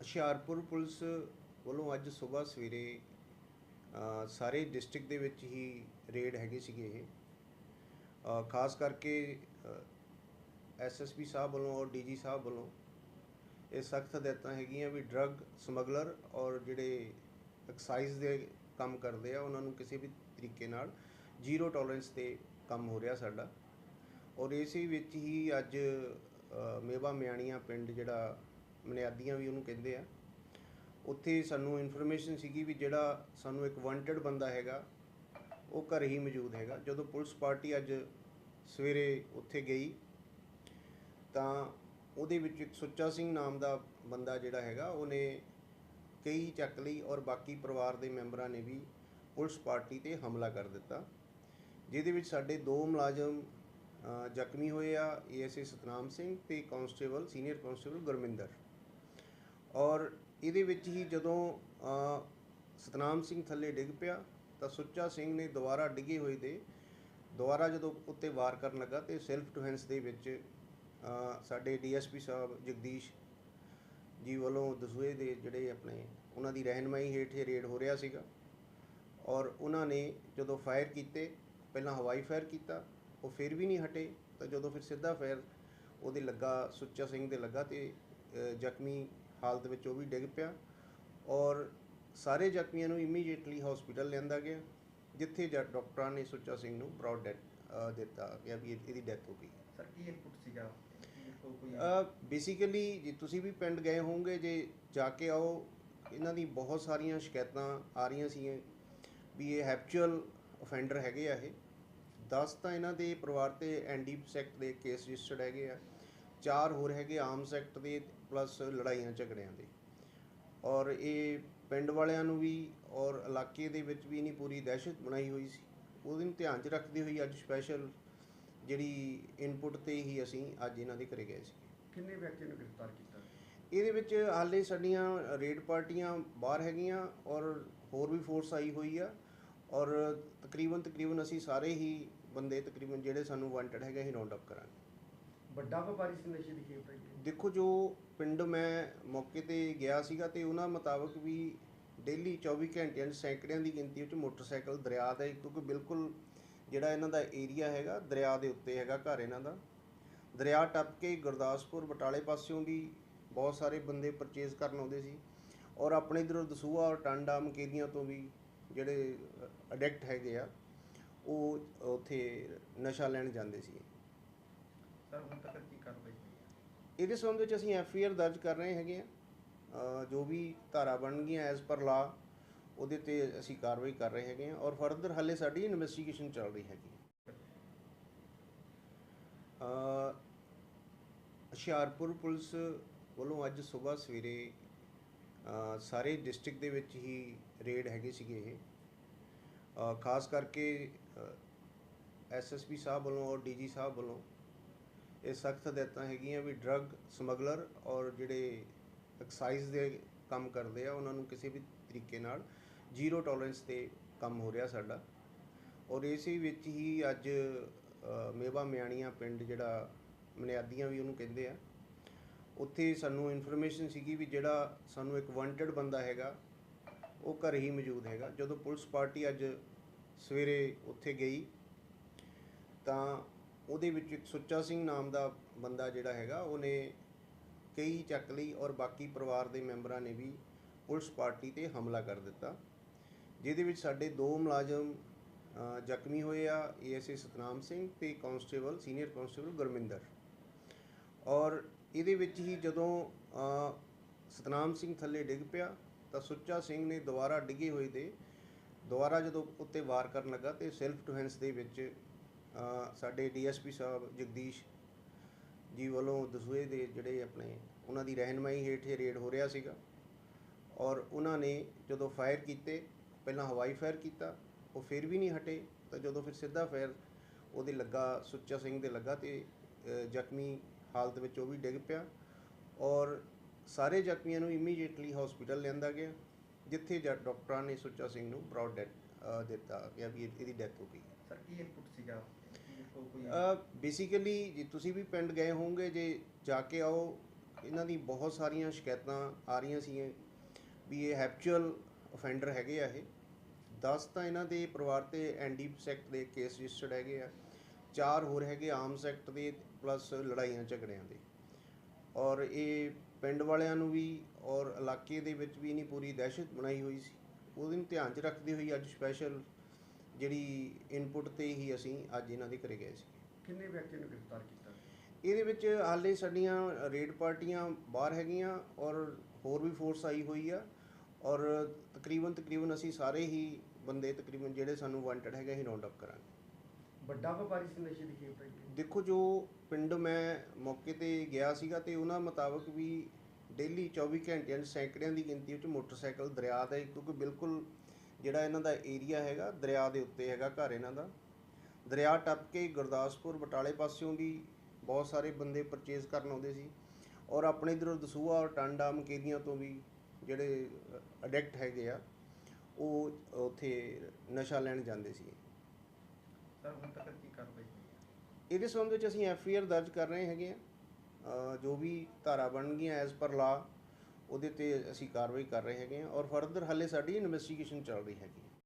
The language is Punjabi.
ਹੁਸ਼ਿਆਰਪੁਰ ਪੁਲਿਸ ਵੱਲੋਂ ਅੱਜ ਸਵੇਰ ਸਵੇਰੇ ਸਾਰੇ ਡਿਸਟ੍ਰਿਕਟ ਦੇ ਵਿੱਚ ਹੀ ਰੇਡ ਹੈਗੇ ਸੀਗੇ ਇਹ। ਖਾਸ ਕਰਕੇ ਐਸਐਸਪੀ ਸਾਹਿਬ ਵੱਲੋਂ ਔਰ ਡੀਜੀ ਸਾਹਿਬ ਵੱਲੋਂ ਇਹ ਸਖਤ ਹਦਾਇਤਾਂ ਹੈਗੀਆਂ ਵੀ ਡਰੱਗ ਸਮਗਲਰ ਔਰ ਜਿਹੜੇ ਐਕਸਾਈਜ਼ ਦੇ ਕੰਮ ਕਰਦੇ ਆ, ਉਹਨਾਂ ਨੂੰ ਕਿਸੇ ਵੀ ਤਰੀਕੇ ਨਾਲ ਜ਼ੀਰੋ ਟੋਲਰੈਂਸ ਤੇ ਕੰਮ ਹੋ ਰਿਹਾ ਸਾਡਾ। ਔਰ ਇਸੇ ਵਿੱਚ ਹੀ ਅੱਜ ਮੇਵਾ ਮਿਆਣੀਆਂ ਪਿੰਡ ਜਿਹੜਾ ਮਨਿਆਦੀਆਂ ਵੀ ਉਹਨੂੰ ਕਹਿੰਦੇ ਆ। ਉੱਥੇ ਸਾਨੂੰ ਇਨਫੋਰਮੇਸ਼ਨ ਸੀਗੀ ਵੀ ਜਿਹੜਾ ਸਾਨੂੰ ਇੱਕ ਵਾਂਟਡ ਬੰਦਾ ਹੈਗਾ, ਉਹ ਘਰ ਹੀ ਮੌਜੂਦ ਹੈਗਾ। ਜਦੋਂ ਪੁਲਿਸ ਪਾਰਟੀ ਅੱਜ ਸਵੇਰੇ ਉੱਥੇ ਗਈ, ਤਾਂ ਉਹਦੇ ਵਿੱਚ ਇੱਕ ਸੁੱਚਾ ਸਿੰਘ ਨਾਮ ਦਾ ਬੰਦਾ ਜਿਹੜਾ ਹੈਗਾ, ਉਹਨੇ ਕਈ ਚੱਕ ਲਈ ਔਰ ਬਾਕੀ ਪਰਿਵਾਰ ਦੇ ਮੈਂਬਰਾਂ ਨੇ ਵੀ ਪੁਲਿਸ ਪਾਰਟੀ ਤੇ ਹਮਲਾ ਕਰ ਦਿੱਤਾ। ਜਿਹਦੇ ਵਿੱਚ ਸਾਡੇ ਦੋ ਮੁਲਾਜ਼ਮ ਜ਼ਖਮੀ ਹੋਏ ਆ ਏਐਸਏ ਸਤਨਾਮ ਸਿੰਘ ਤੇ ਕਾਂਸਟੇਬਲ ਸੀਨੀਅਰ ਕਾਂਸਟੇਬਲ ਗੁਰਮਿੰਦਰ। ਔਰ ਇਹਦੇ ਵਿੱਚ ਹੀ ਜਦੋਂ ਸਤਨਾਮ ਸਿੰਘ ਥੱਲੇ ਡਿੱਗ ਪਿਆ ਤਾਂ ਸੁੱਚਾ ਸਿੰਘ ਨੇ ਦੁਬਾਰਾ ਡਿੱਗੇ ਹੋਏ ਦੇ ਦੁਬਾਰਾ ਜਦੋਂ ਉੱਤੇ ਵਾਰ ਕਰਨ ਲੱਗਾ ਤੇ ਸੈਲਫ ਡਿਫੈਂਸ ਦੇ ਵਿੱਚ ਅ, ਸਾਡੇ ਡੀਐਸਪੀ ਸਾਹਿਬ ਜਗਦੀਸ਼ ਜੀ ਵੱਲੋਂ ਦਸੂਏ ਦੇ ਜਿਹੜੇ ਆਪਣੇ ਉਹਨਾਂ ਦੀ ਰਹਿਨਮਾਈ ਹੇਠ ਇਹ ਰੇਡ ਹੋ ਰਿਹਾ ਸੀਗਾ। ਔਰ ਉਹਨਾਂ ਨੇ ਜਦੋਂ ਫਾਇਰ ਕੀਤੇ ਪਹਿਲਾਂ ਹਵਾਈ ਫਾਇਰ ਕੀਤਾ ਉਹ ਫਿਰ ਵੀ ਨਹੀਂ ਹਟੇ ਤਾਂ ਜਦੋਂ ਫਿਰ ਸਿੱਧਾ ਫਾਇਰ ਉਹਦੇ ਲੱਗਾ ਸੁੱਚਾ ਸਿੰਘ ਦੇ ਲੱਗਾ ਤੇ ਜ਼ਖਮੀ ਹਾਲਤ ਵਿੱਚ ਉਹ ਵੀ ਡਿੱਗ ਪਿਆ ਔਰ ਸਾਰੇ ਜ਼ਖਮੀਆਂ ਨੂੰ ਇਮੀਡੀਏਟਲੀ ਹਸਪੀਟਲ ਲਿਆਂਦਾ ਗਿਆ ਜਿੱਥੇ ਡਾਕਟਰਾਂ ਨੇ ਸੁੱਚਾ ਸਿੰਘ ਨੂੰ ਬ੍ਰੌਡ ਡੈਥ ਦਿੱਤਾ ਕਿ ਵੀ ਇਹ- ਇਹਦੀ ਡੈਥ ਹੋ ਗਈ। ਸਰ ਕੀ ਇਨਪੁਟ ਸੀਗਾ? ਬੇਸਿਕਲੀ ਜੇ ਤੁਸੀਂ ਵੀ ਪਿੰਡ ਗਏ ਹੋਵੋਗੇ ਜੇ ਜਾ ਕੇ ਆਓ ਇਹਨਾਂ ਦੀ ਬਹੁਤ ਸਾਰੀਆਂ ਸ਼ਿਕਾਇਤਾਂ ਆ ਰਹੀਆਂ ਸੀ ਵੀ ਇਹ ਹੈਪਚੁਅਲ ਅਫੈਂਡਰ ਹੈਗੇ ਆ ਇਹ। 10 ਤਾਂ ਇਹਨਾਂ ਦੇ ਪਰਿਵਾਰ ਤੇ ਐਨਡੀ ਸੈਕਟ ਦੇ ਕੇਸ ਰਜਿਸਟਰਡ ਹੈਗੇ ਆ। ਚਾਰ ਹੋਰ ਹੈਗੇ ਆਰਮਸ ਐਕਟ ਦੇ ਪਲੱਸ ਲੜਾਈਆਂ ਝਗੜਿਆਂ ਦੇ। ਔਰ ਇਹ ਪਿੰਡ ਵਾਲਿਆਂ ਨੂੰ ਵੀ ਔਰ ਇਲਾਕੇ ਦੇ ਵਿੱਚ ਵੀ ਇਹਨੀ ਪੂਰੀ ਦਹਿਸ਼ਤ ਬਣਾਈ ਹੋਈ ਸੀ। ਉਹਦੇ ਨੂੰ ਧਿਆਨ 'ਚ ਰੱਖਦੇ ਹੋਈ ਅੱਜ ਸਪੈਸ਼ਲ ਜਿਹੜੀ ਇਨਪੁਟ ਤੇ ਹੀ ਅਸੀਂ ਅੱਜ ਇਹਨਾਂ ਦੇ ਘਰੇ ਗਏ ਸੀ ਕਿੰਨੇ ਵਿਅਕਤੀਆਂ ਨੂੰ ਗ੍ਰਿਫਤਾਰ ਕੀਤਾ? ਇਹਦੇ ਵਿੱਚ ਹਾਲੇ ਸਾਡੀਆਂ ਰੇਡ ਪਾਰਟੀਆਂ ਬਾਹਰ ਹੈਗੀਆਂ ਔਰ ਹੋਰ ਵੀ ਫੋਰਸ ਆਈ ਹੋਈ ਆ। ਔਰ ਤਕਰੀਬਨ ਤਕਰੀਬਨ ਅਸੀਂ ਸਾਰੇ ਹੀ ਬੰਦੇ ਤਕਰੀਬਨ ਜਿਹੜੇ ਸਾਨੂੰ ਵਾਂਟਡ ਹੈਗੇ ਅਸੀਂ ਰਾਉਂਡ ਅਪ ਕਰਾਂਗੇ। ਵੱਡਾ ਵਪਾਰੀ ਸੀ ਨਸ਼ੇ ਦੀ ਖੇਪ ਦੇਖੋ ਜੋ ਪਿੰਡ ਮੈਂ ਮੌਕੇ ਤੇ ਗਿਆ ਸੀਗਾ ਤੇ ਉਹਨਾਂ ਮੁਤਾਬਕ ਵੀ ਡੇਲੀ 24 ਘੰਟਿਆਂ 'ਚ ਸੈਂਕੜਿਆਂ ਦੀ ਗਿਣਤੀ ਵਿੱਚ ਮੋਟਰਸਾਈਕਲ ਦਰਿਆ ਦਾ ਕਿਉਂਕਿ ਬਿਲਕੁਲ ਜਿਹੜਾ ਇਹਨਾਂ ਦਾ ਏਰੀਆ ਹੈਗਾ ਦਰਿਆ ਦੇ ਉੱਤੇ ਹੈਗਾ ਘਰ ਇਹਨਾਂ ਦਾ। ਦਰਿਆ ਟੱਪ ਕੇ ਗੁਰਦਾਸਪੁਰ ਬਟਾਲੇ ਪਾਸਿਓਂ ਵੀ ਬਹੁਤ ਸਾਰੇ ਬੰਦੇ ਪਰਚੇਜ਼ ਕਰਨ ਆਉਂਦੇ ਸੀ। ਔਰ ਆਪਣੇ ਇਧਰੋਂ ਦਸੂਆ ਔਰ ਟਾਂਡਾ ਮਕੇਰੀਆਂ ਤੋਂ ਵੀ ਜਿਹੜੇ ਅਡਿਕਟ ਹੈਗੇ ਆ ਉਹ ਉੱਥੇ ਨਸ਼ਾ ਲੈਣ ਜਾਂਦੇ ਸੀ। ਸਰ ਹੁਣ ਤੱਕ ਕੀ ਕਾਰਵਾਈ ਹੋਈ ਹੈ? ਇਹਦੇ ਸੰਬੰਧ ਵਿੱਚ ਅਸੀਂ ਐਫ ਆਈ ਆਰ ਦਰਜ ਕਰ ਰਹੇ ਹੈਗੇ ਆ ਜੋ ਵੀ ਧਾਰਾ ਬਣਨਗੀਆਂ ਐਜ਼ ਪਰ ਲਾ ਉਹਦੇ ਤੇ ਅਸੀਂ ਕਾਰਵਾਈ ਕਰ ਰਹੇ ਹੈਗੇ ਆ ਔਰ ਫਰਦਰ ਹਾਲੇ ਸਾਡੀ ਇਨਵੈਸਟੀਗੇਸ਼ਨ ਚੱਲ ਰਹੀ ਹੈਗੀ ਅ, ਹੁਸ਼ਿਆਰਪੁਰ ਪੁਲਿਸ ਵੱਲੋਂ ਅੱਜ ਸਵੇਰ ਸਵੇਰੇ ਸਾਰੇ ਡਿਸਟ੍ਰਿਕਟ ਦੇ ਵਿੱਚ ਹੀ ਰੇਡ ਹੈਗੇ ਸੀਗੇ ਇਹ। ਖਾਸ ਕਰਕੇ ਐਸਐਸਪੀ ਸਾਹਿਬ ਵੱਲੋਂ ਔਰ ਡੀਜੀ ਸਾਹਿਬ ਵੱਲੋਂ ਇਹ ਸਖਤ ਹਦਾਇਤਾਂ ਹੈਗੀਆਂ ਵੀ ਡਰੱਗ ਸਮਗਲਰ ਔਰ ਜਿਹੜੇ ਐਕਸਾਈਜ਼ ਦੇ ਕੰਮ ਕਰਦੇ ਆ, ਉਹਨਾਂ ਨੂੰ ਕਿਸੇ ਵੀ ਤਰੀਕੇ ਨਾਲ ਜ਼ੀਰੋ ਟੋਲਰੈਂਸ ਤੇ ਕੰਮ ਹੋ ਰਿਹਾ ਸਾਡਾ। ਔਰ ਇਸੇ ਵਿੱਚ ਹੀ ਅੱਜ ਮੇਵਾ ਮਿਆਣੀਆਂ ਪਿੰਡ ਜਿਹੜਾ ਮਨਿਆਦੀਆਂ ਵੀ ਉਹਨੂੰ ਕਹਿੰਦੇ ਆ, ਉੱਥੇ ਸਾਨੂੰ ਇਨਫੋਰਮੇਸ਼ਨ ਸੀਗੀ ਵੀ ਜਿਹੜਾ ਸਾਨੂੰ ਇੱਕ ਵਾਂਟਡ ਬੰਦਾ ਹੈਗਾ ਉਹ ਘਰ ਹੀ ਮੌਜੂਦ ਹੈਗਾ। ਜਦੋਂ ਪੁਲਿਸ ਪਾਰਟੀ ਅੱਜ ਸਵੇਰੇ ਉੱਥੇ ਗਈ, ਤਾਂ ਉਹਦੇ ਵਿੱਚ ਇੱਕ ਸੁੱਚਾ ਸਿੰਘ ਨਾਮ ਦਾ ਬੰਦਾ ਜਿਹੜਾ ਹੈਗਾ, ਉਹਨੇ ਕਈ ਚੱਕ ਲਈ ਔਰ ਬਾਕੀ ਪਰਿਵਾਰ ਦੇ ਮੈਂਬਰਾਂ ਨੇ ਵੀ ਪੁਲਿਸ ਪਾਰਟੀ ਤੇ ਹਮਲਾ ਕਰ ਦਿੱਤਾ। ਜਿਹਦੇ ਵਿੱਚ ਸਾਡੇ ਦੋ ਮੁਲਾਜ਼ਮ ਜ਼ਖਮੀ ਹੋਏ ਆ ਏਐਸਏ ਸਤਨਾਮ ਸਿੰਘ ਤੇ ਕਾਂਸਟੇਬਲ, ਸੀਨੀਅਰ ਕਾਂਸਟੇਬਲ ਗੁਰਮਿੰਦਰ। ਔਰ ਇਹਦੇ ਵਿੱਚ ਹੀ ਜਦੋਂ ਸਤਨਾਮ ਸਿੰਘ ਥੱਲੇ ਡਿੱਗ ਪਿਆ ਤਾਂ ਸੁੱਚਾ ਸਿੰਘ ਨੇ ਦੁਬਾਰਾ ਡਿੱਗੇ ਹੋਏ ਦੇ ਦੁਬਾਰਾ ਜਦੋਂ ਉੱਤੇ ਵਾਰ ਕਰਨ ਲੱਗਾ ਤੇ ਸੈਲਫ ਡਿਫੈਂਸ ਦੇ ਵਿੱਚ ਅ, ਸਾਡੇ ਡੀਐਸਪੀ ਸਾਹਿਬ ਜਗਦੀਸ਼ ਜੀ ਵੱਲੋਂ ਦਸੂਏ ਦੇ ਜਿਹੜੇ ਆਪਣੇ ਉਹਨਾਂ ਦੀ ਰਹਿਨਮਾਈ ਹੇਠ ਇਹ ਰੇਡ ਹੋ ਰਿਹਾ ਸੀਗਾ ਔਰ ਉਹਨਾਂ ਨੇ ਜਦੋਂ ਫਾਇਰ ਕੀਤੇ ਪਹਿਲਾਂ ਹਵਾਈ ਫਾਇਰ ਕੀਤਾ ਉਹ ਫਿਰ ਵੀ ਨਹੀਂ ਹਟੇ ਤਾਂ ਜਦੋਂ ਫਿਰ ਸਿੱਧਾ ਫਾਇਰ ਉਹਦੇ ਲੱਗਾ ਸੁੱਚਾ ਸਿੰਘ ਦੇ ਲੱਗਾ ਤੇ ਜ਼ਖਮੀ ਹਾਲਤ ਵਿੱਚ ਉਹ ਵੀ ਡਿੱਗ ਪਿਆ ਔਰ ਸਾਰੇ ਜ਼ਖਮੀਆਂ ਨੂੰ ਇਮੀਡੀਏਟਲੀ ਹਸਪੀਟਲ ਲਿਆਂਦਾ ਗਿਆ ਜਿੱਥੇ ਜ- ਡਾਕਟਰਾਂ ਨੇ ਸੁੱਚਾ ਸਿੰਘ ਨੂੰ ਬ੍ਰੌਡ ਡੈਥ ਦਿੱਤਾ ਕਿ ਵੀ ਇਹ- ਇਹਦੀ ਡੈਥ ਹੋ ਗਈ। ਸਰ ਕੀ ਇਨਪੁਟ ਸੀਗਾ? ਬੇਸਿਕਲੀ ਜੇ ਤੁਸੀਂ ਵੀ ਪਿੰਡ ਗਏ ਹੋਵੋਗੇ ਜੇ ਜਾ ਕੇ ਆਓ ਇਹਨਾਂ ਦੀ ਬਹੁਤ ਸਾਰੀਆਂ ਸ਼ਿਕਾਇਤਾਂ ਆ ਰਹੀਆਂ ਸੀ ਵੀ ਇਹ ਹੈਪਚੁਅਲ ਅਫੈਂਡਰ ਹੈਗੇ ਆ ਇਹ। 10 ਤਾਂ ਇਹਨਾਂ ਦੇ ਪਰਿਵਾਰ ਤੇ ਐਨਡੀ ਸੈਕਟ ਦੇ ਕੇਸ ਰਜਿਸਟਰਡ ਹੈਗੇ ਆ। ਚਾਰ ਹੋਰ ਹੈਗੇ ਆਮ ਸੈਕਟ ਦੇ ਪਲੱਸ ਲੜਾਈਆਂ ਝਗੜਿਆਂ ਦੇ। ਔਰ ਇਹ ਪਿੰਡ ਵਾਲਿਆਂ ਨੂੰ ਵੀ ਔਰ ਇਲਾਕੇ ਦੇ ਵਿੱਚ ਵੀ ਇਹਨੀ ਪੂਰੀ ਦਹਿਸ਼ਤ ਬਣਾਈ ਹੋਈ ਸੀ। ਉਹਦੇ ਨੂੰ ਧਿਆਨ 'ਚ ਰੱਖਦੇ ਹੋਈ ਅੱਜ ਸਪੈਸ਼ਲ ਜਿਹੜੀ ਇਨਪੁਟ ਤੇ ਹੀ ਅਸੀਂ ਅੱਜ ਇਹਨਾਂ ਦੇ ਘਰੇ ਗਏ ਸੀ। ਕਿੰਨੇ ਵਿਅਕਤੀਆਂ ਨੂੰ ਗ੍ਰਿਫਤਾਰ ਕੀਤਾ? ਇਹਦੇ ਵਿੱਚ ਹਾਲੇ ਸਾਡੀਆਂ ਰੇਡ ਪਾਰਟੀਆਂ ਬਾਹਰ ਹੈਗੀਆਂ ਔਰ ਹੋਰ ਵੀ ਫੋਰਸ ਆਈ ਹੋਈ ਆ ਔਰ ਤਕਰੀਬਨ ਤਕਰੀਬਨ ਅਸੀਂ ਸਾਰੇ ਹੀ ਬੰਦੇ ਤਕਰੀਬਨ ਜਿਹੜੇ ਸਾਨੂੰ ਵਾਂਟਡ ਹੈਗੇ ਅਸੀਂ ਰਾਉਂਡ ਅਪ ਕਰਾਂਗੇ। ਵੱਡਾ ਵਪਾਰੀ ਸੀ ਨਸ਼ੇ ਦੀ ਖੇਪ ਹੈ ਦੇਖੋ ਜੋ ਪਿੰਡ ਮੈਂ ਮੌਕੇ ਤੇ ਗਿਆ ਸੀਗਾ ਤੇ ਉਹਨਾਂ ਮੁਤਾਬਕ ਵੀ ਡੇਲੀ 24 ਘੰਟਿਆਂ 'ਚ ਸੈਂਕੜਿਆਂ ਦੀ ਗਿਣਤੀ ਵਿੱਚ ਮੋਟਰਸਾਈਕਲ, ਦਰਿਆ ਦਾ ਕਿਉਂਕਿ ਬਿਲਕੁਲ ਜਿਹੜਾ ਇਹਨਾਂ ਦਾ ਏਰੀਆ ਹੈਗਾ, ਦਰਿਆ ਦੇ ਉੱਤੇ ਹੈਗਾ ਘਰ ਇਹਨਾਂ ਦਾ। ਦਰਿਆ ਟੱਪ ਕੇ ਗੁਰਦਾਸਪੁਰ ਬਟਾਲੇ ਪਾਸਿਓਂ ਵੀ ਬਹੁਤ ਸਾਰੇ ਬੰਦੇ ਪਰਚੇਜ਼ ਕਰਨ ਆਉਂਦੇ ਸੀ। ਔਰ ਆਪਣੇ ਇਧਰੋਂ ਦਸੂਆ ਔਰ ਟਾਂਡਾ ਮਕੇਰੀਆਂ ਤੋਂ ਵੀ ਜਿਹੜੇ ਅਡਿਕਟ ਹੈਗੇ ਆ, ਉਹ ਉੱਥੇ ਨਸ਼ਾ ਲੈਣ ਜਾਂਦੇ ਸੀ। ਸਰ, ਹੁਣ ਤੱਕ ਕੀ ਕਾਰਵਾਈ ਹੋਈ ਹੈ? ਇਹਦੇ ਸੰਬੰਧ ਵਿੱਚ ਅਸੀਂ ਐਫ ਆਈ ਆਰ ਦਰਜ ਕਰ ਰਹੇ ਹੈਗੇ ਆ ਜੋ ਵੀ ਧਾਰਾ ਬਣਨਗੀਆਂ ਐਜ਼ ਪਰ ਲਾ, ਉਹਦੇ ਤੇ ਅਸੀਂ ਕਾਰਵਾਈ ਕਰ ਰਹੇ ਹੈਗੇ ਆ ਔਰ ਫਰਦਰ ਹਾਲੇ ਸਾਡੀ ਇਨਵੈਸਟੀਗੇਸ਼ਨ ਚੱਲ ਰਹੀ ਹੈਗੀ